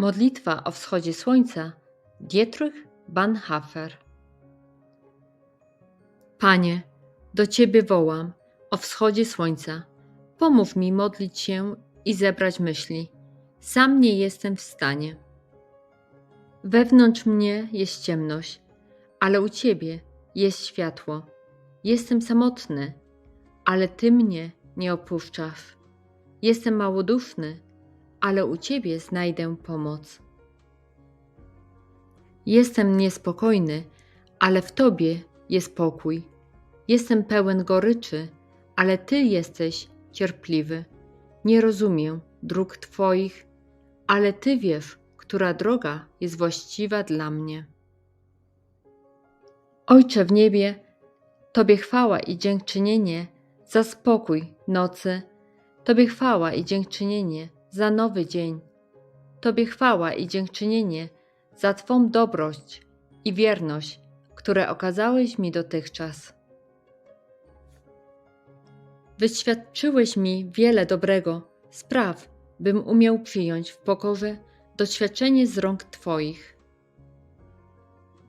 Modlitwa o wschodzie słońca Dietrich Bonhoeffer Panie, do Ciebie wołam o wschodzie słońca. Pomóż mi modlić się i zebrać myśli. Sam nie jestem w stanie. Wewnątrz mnie jest ciemność, ale u Ciebie jest światło. Jestem samotny, ale Ty mnie nie opuszczasz. Jestem małoduszny, ale u Ciebie znajdę pomoc. Jestem niespokojny, ale w Tobie jest pokój. Jestem pełen goryczy, ale Ty jesteś cierpliwy. Nie rozumiem dróg Twoich, ale Ty wiesz, która droga jest właściwa dla mnie. Ojcze w niebie, Tobie chwała i dziękczynienie za spokój nocy, Tobie chwała i dziękczynienie za nowy dzień. Tobie chwała i dziękczynienie za Twą dobroć i wierność, które okazałeś mi dotychczas. Wyświadczyłeś mi wiele dobrego, spraw, bym umiał przyjąć w pokorze doświadczenie z rąk Twoich.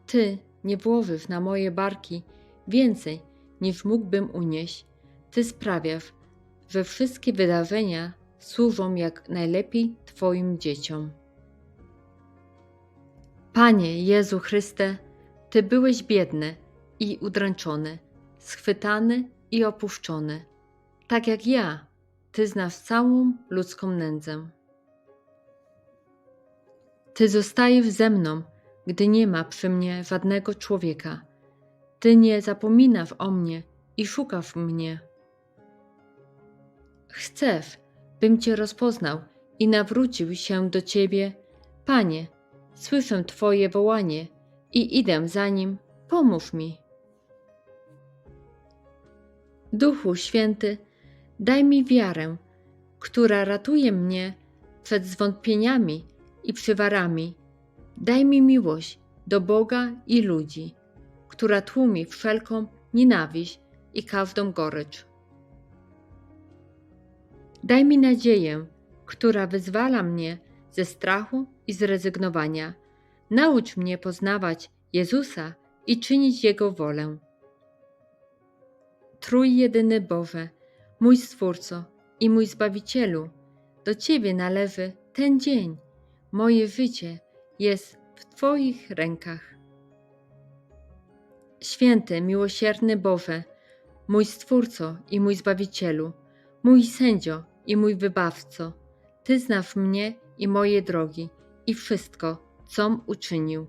Ty nie włożysz na moje barki więcej, niż mógłbym unieść. Ty sprawiasz, że wszystkie wydarzenia służą jak najlepiej Twoim dzieciom. Panie Jezu Chryste, Ty byłeś biedny i udręczony, schwytany i opuszczony. Tak jak ja, Ty znasz całą ludzką nędzę. Ty zostajesz ze mną, gdy nie ma przy mnie żadnego człowieka. Ty nie zapominasz o mnie i szukasz mnie. Chcesz, bym Cię rozpoznał i nawrócił się do Ciebie. Panie, słyszę Twoje wołanie i idę za nim, pomóż mi. Duchu Święty, daj mi wiarę, która ratuje mnie przed zwątpieniami i przywarami. Daj mi miłość do Boga i ludzi, która tłumi wszelką nienawiść i każdą gorycz. Daj mi nadzieję, która wyzwala mnie ze strachu i zrezygnowania. Naucz mnie poznawać Jezusa i czynić Jego wolę. Trój jedyny Boże, mój Stwórco i mój Zbawicielu, do Ciebie należy ten dzień. Moje życie jest w Twoich rękach. Święty, miłosierny Boże, mój Stwórco i mój Zbawicielu, mój sędzio i mój wybawco, Ty znasz mnie i moje drogi i wszystko, com uczynił.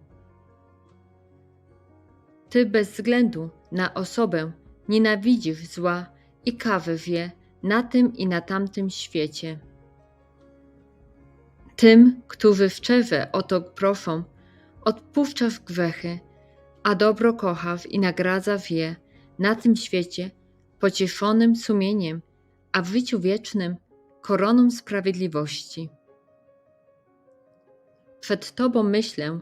Ty bez względu na osobę nienawidzisz zła i kawy je na tym i na tamtym świecie. Tym, którzy szczerze o to proszą, odpuszczasz grzechy, a dobro kochasz i nagradzasz je na tym świecie pocieszonym sumieniem, a w życiu wiecznym koroną sprawiedliwości. Przed Tobą myślę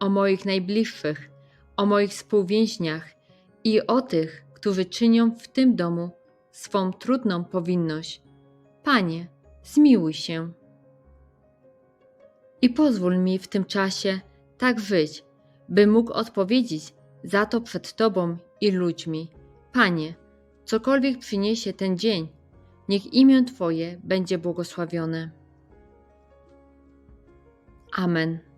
o moich najbliższych, o moich współwięźniach i o tych, którzy czynią w tym domu swą trudną powinność. Panie, zmiłuj się. I pozwól mi w tym czasie tak żyć, by mógł odpowiedzieć za to przed Tobą i ludźmi. Panie, cokolwiek przyniesie ten dzień, niech imię Twoje będzie błogosławione. Amen.